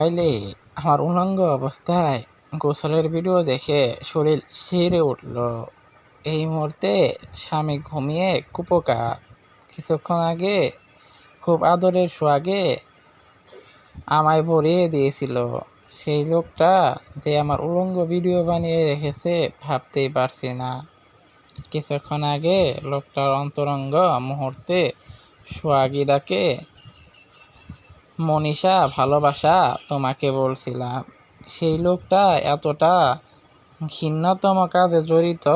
তাইলে আমার উলঙ্গ অবস্থায় গোসলের ভিডিও দেখে শরীর শিহরে উঠল। এই মুহূর্তে স্বামী ঘুমিয়ে কুপোকা। কিছুক্ষণ আগে, খুব আদরের সোয়াগে আমায় ভরিয়ে দিয়েছিল। সেই লোকটা যে আমার উলঙ্গ ভিডিও বানিয়ে রেখেছে ভাবতেই পারছি না। কিছুক্ষণ আগে লোকটার অন্তরঙ্গ মুহূর্তে সোয়াগিরাকে মনীষা, ভালোবাসা তোমাকে বলছিলাম। সেই লোকটা এতটা ঘৃণ্যতম কাজে জড়িত,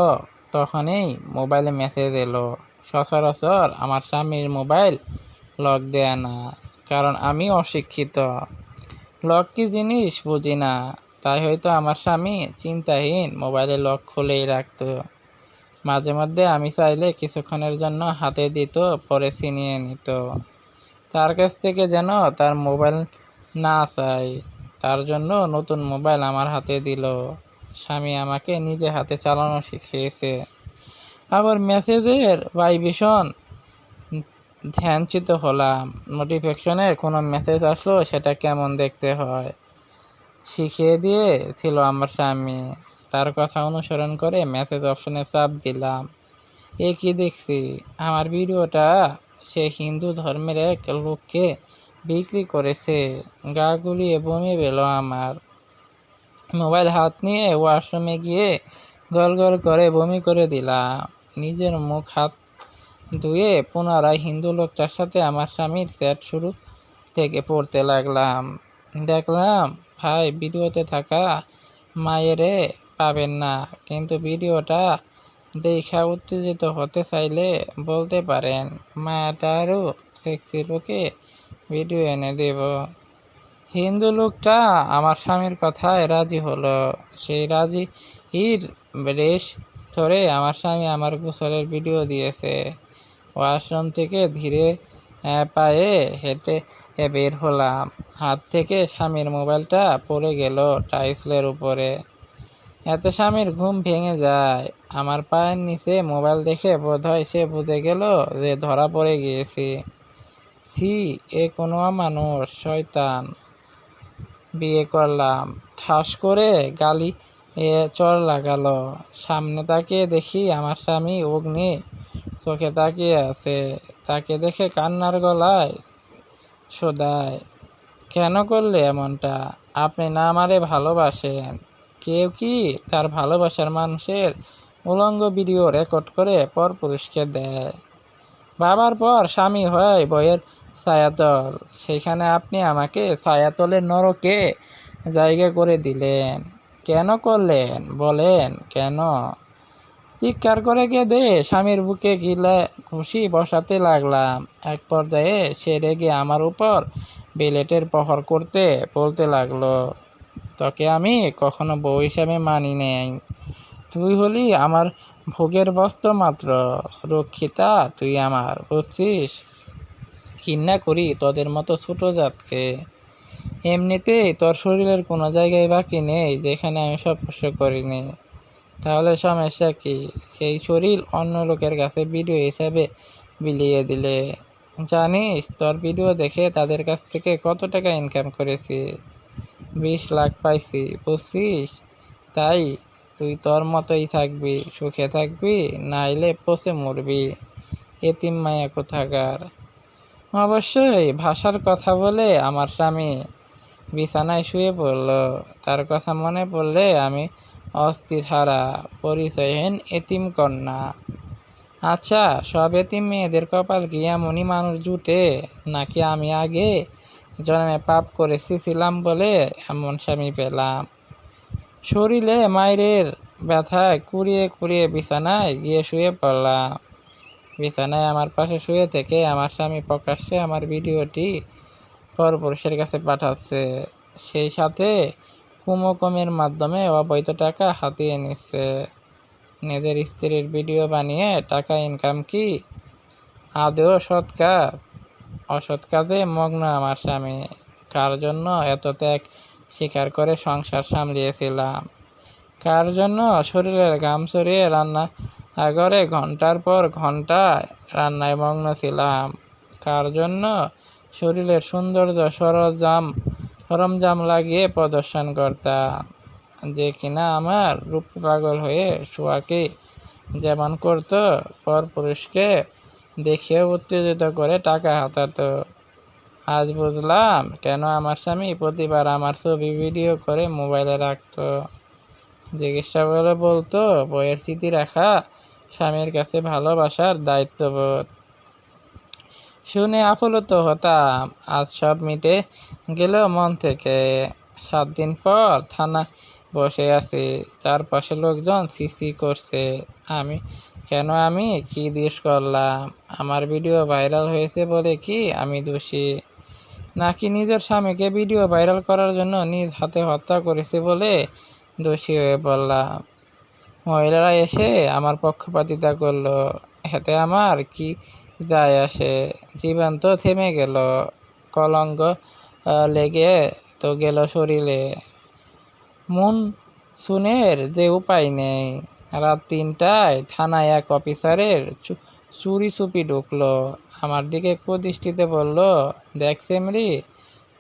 তখনই মোবাইলে মেসেজ এলো, সচরাচর আমার স্বামীর মোবাইল লক দেয় না, কারণ আমি অশিক্ষিত। লক কি জিনিস বুঝি না, তাই হয়তো আমার স্বামী চিন্তাহীন মোবাইলে লক খুলেই রাখত। মাঝে মধ্যে আমি চাইলে কিছুক্ষণের জন্য হাতে দিত, পরে ছিনিয়ে নিত। তার কাছ থেকে যেন তার মোবাইল না চাই তার জন্য নতুন মোবাইল আমার হাতে দিল। স্বামী আমাকে নিজে হাতে চালানো শিখিয়েছে। আবার মেসেজের ভাইব্রেশন ধ্যানচিত হলাম। নোটিফিকেশনে কোনো মেসেজ আসলো সেটা কেমন দেখতে হয়? শিখিয়ে দিয়েছিল আমার স্বামী। তার কথা অনুসরণ করে মেসেজ অপশনে চাপ দিলাম। এ কি দেখছি? আমার ভিডিওটা সে হিন্দু ধর্মের এক লোককে বিক্রি করেছে। গা গুলিয়ে বমি পেল আমার। মোবাইল হাত নিয়ে ওয়াশরুমে গিয়ে গল গল করে বমি করে দিলাম। নিজের মুখ হাত ধুয়ে পুনরায় হিন্দু লোকটার সাথে আমার স্বামীর চ্যাট শুরু থেকে পড়তে লাগলাম। দেখলাম, ভাই, ভিডিওতে থাকা মায়েরে পাবেন না, কিন্তু ভিডিওটা দেখা উত্তেজিত হতে চাইলে বলতে পারেন মায়াটারও সেক্সি লোকে ভিডিও এনে দেব। হিন্দু লোকটা আমার স্বামীর কথায় রাজি হলো। সেই রাজি ইর রেশ ধরে আমার স্বামী আমার গোসলের ভিডিও দিয়েছে। ওয়াশরুম থেকে ধীরে পায়ে হেঁটে বের হলাম। হাত থেকে স্বামীর মোবাইলটা পড়ে গেল টাইসলের উপরে। এতে স্বামীর ঘুম ভেঙে যায়। আমার পায়ের নিচে মোবাইল দেখে বোধহয় সে বুঝে গেল যে ধরা পড়ে গিয়েছি। সি এ কোনো মানুষ, শয়তান। বিয়ে করলাম। ঠাস করে গালি এ চর লাগালো। সামনে তাকিয়ে দেখি আমার স্বামী অগ্নি চোখে তাকিয়ে আছে। তাকে দেখে কান্নার গলায় শোধায় কেন করলে এমনটা? আপনি না আমারে ভালোবাসেন। কেউ কি তার ভালোবাসার মানুষের উলঙ্গ ভিডিও রেকর্ড করে পর পুরুষকে দেয়। বাবার পর স্বামী হয় বইয়ের ছায়াতল। সেখানে আপনি আমাকে ছায়াতলের নরকে জায়গা করে দিলেন। কেন করলেন? বলেন, কেন? চিৎকার করে কেঁদে স্বামীর বুকে গিলে খুশি বসাতে লাগলাম। এক পর্যায়ে সে রেগে আমার উপর বিলেটের প্রহর করতে বলতে লাগল। তোকে আমি কখনো বউ হিসাবে মানি নেই। তুই হলি আমার ভোগের বস্ত্র মাত্র। রক্ষিতা, তুই আমার, বুঝছিস? ঘৃণা করি তোদের মতো ছোট জাতকে। এমনিতেই তোর শরীরের কোনো জায়গায় বাকি নেই যেখানে আমি সব স্পর্শ করিনি। তাহলে সমস্যা কি? সেই শরীর অন্য লোকের কাছে ভিডিও হিসাবে বিলিয়ে দিলে। জানিস, তোর ভিডিও দেখে তাদের কাছ থেকে কত টাকা ইনকাম করেছি। বিশ লাখ পাইছি, বুঝছিস? তাই তুই তোর মতোই থাকবি, সুখে থাকবি, নাইলে পচে মরবি। এতিম মায়া কোথাকার? অবশ্যই, ভাষার কথা বলে আমার স্বামী বিছানায় শুয়ে পড়ল। তার কথা মনে পড়লে আমি অস্থির হারা, পরিচয়হীন এতিম কন্যা। আচ্ছা সব এতিম মেয়েদের কপাল কি এমনই মানুষ জুটে, নাকি আমি আগে জন্মে পাপ করেছি ছিলাম বলে এমন স্বামী পেলাম। শরীরে মায়ের ব্যথায় কুড়িয়ে কুড়িয়ে বিছানায় গিয়ে শুয়ে পড়লাম। বিছানায় আমার পাশে শুয়ে থেকে আমার স্বামী প্রকাশ্যে আমার ভিডিওটি পরপুরুষের কাছে পাঠাচ্ছে। সেই সাথে কুমকমের মাধ্যমে অবৈধ টাকা হাতিয়ে নিচ্ছে। নিজের স্ত্রীর ভিডিও বানিয়ে টাকা ইনকাম কি? আদেও সৎ কাজ? অসৎ কাজে মগ্ন আমার স্বামী। কার জন্য এত ত্যাগ স্বীকার করে সংসার সামলিয়েছিলাম? কার জন্য শরীরের ঘাম ছড়িয়ে রান্না আগরে ঘণ্টার পর ঘণ্টা রান্নায় মগ্ন ছিলাম? কার জন্য শরীরের সৌন্দর্য সরঞ্জাম সরঞ্জাম লাগিয়ে প্রদর্শন করতাম? যে কিনা আমার রূপ পাগল হয়ে শোয়াকে যেমন করতো, পরপুরুষকে দেখিয়ে উত্তেজিত করে টাকা হাতাতো। আজ বুঝলাম কেন আমার স্বামী প্রতিবার আমার ছবি ভিডিও করে মোবাইলে রাখতো। জিজ্ঞাসা করে বলতো, বইয়ের স্মৃতি রাখা স্বামীর কাছে ভালোবাসার দায়িত্ববোধ। শুনে আপ্লুত হতাম, আজ সব মিটে গেল মন থেকে। সাত দিন পর থানা বসে আছি, চারপাশে লোকজন সিসি করছে। আমি কেন আমি? কি দোষ করলাম? আমার ভিডিও ভাইরাল হয়েছে বলে কি আমি দোষী? নাকি নিজের স্বামীকে ভিডিও ভাইরাল করার জন্য নিজ হাতে হত্যা করেছে বলে দোষী হয়ে পড়লাম? মহিলারা এসে আমার পক্ষপাতিতা করল। এতে আমার কি যায় আসে? জীবন তো থেমে গেল। কলঙ্ক লেগে তো গেল শরীরে। মন সুনের যে উপায় নেই। রাত তিনটায় থানায় এক অফিসারের চুরি চুপি ঢুকলো। আমার দিকে কুদৃষ্টিতে বলল, দেখ সেমরি,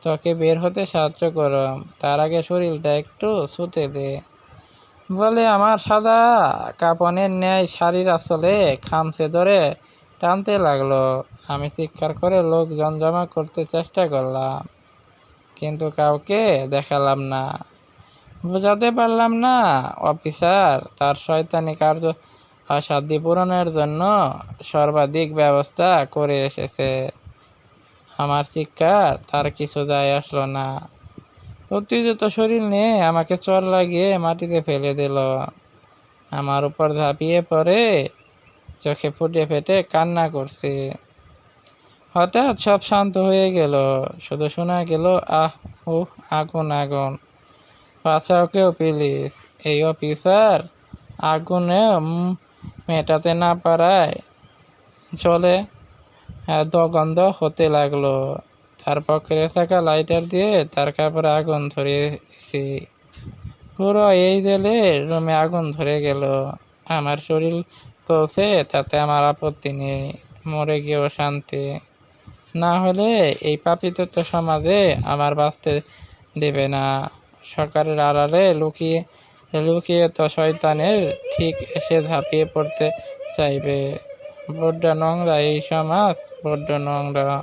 তোকে বের হতে সাহায্য করম তার আগে শরীরটা একটু শুতে দে। বলে আমার সাদা কাপনের ন্যায় শাড়ির আসলে খামছে ধরে টানতে লাগল। আমি চিৎকার করে লোকজন জমা করতে চেষ্টা করলাম, কিন্তু কাউকে দেখালাম না। বোঝাতে পারলাম না, অফিসার। তার শয়তানি কার্য অসাধ্য পূরণের জন্য সর্বাধিক ব্যবস্থা করে এসেছে। আমার চিৎকার, তার কিছু যায় আসলো না। উত্তেজিত শরীর নিয়ে আমাকে চর লাগিয়ে মাটিতে ফেলে দিল। আমার উপর ঝাঁপিয়ে পড়ে, চোখে ফুটে ফেটে কান্না করছে। হঠাৎ সব শান্ত হয়ে গেল। শুধু শোনা গেল, আহ ও আগুন আগুন। বাঁচাও কেউ প্লিজ। এই অফিসার আগুনে মেটাতে না পারায় চলে দগন্ধ হতে লাগল। তার পকেটে থাকা লাইটার দিয়ে তার কাপড়ে আগুন ধরিয়েছি পুরো এই জেলে রুমে আগুন ধরে গেল। আমার শরীর চলছে তাতে আমার আপত্তি নেই। মরে গিয়েও শান্তি। না হলে এই পাপিত সমাজে আমার বাঁচতে দেবে না। সরকারের আড়ালে লুকিয়ে লুকিয়ে তো শয়তানের ঠিক এসে ঝাঁপিয়ে পড়তে চাইবে। বড্ড নোংরা এই সমাজ, বড্ড নোংরা।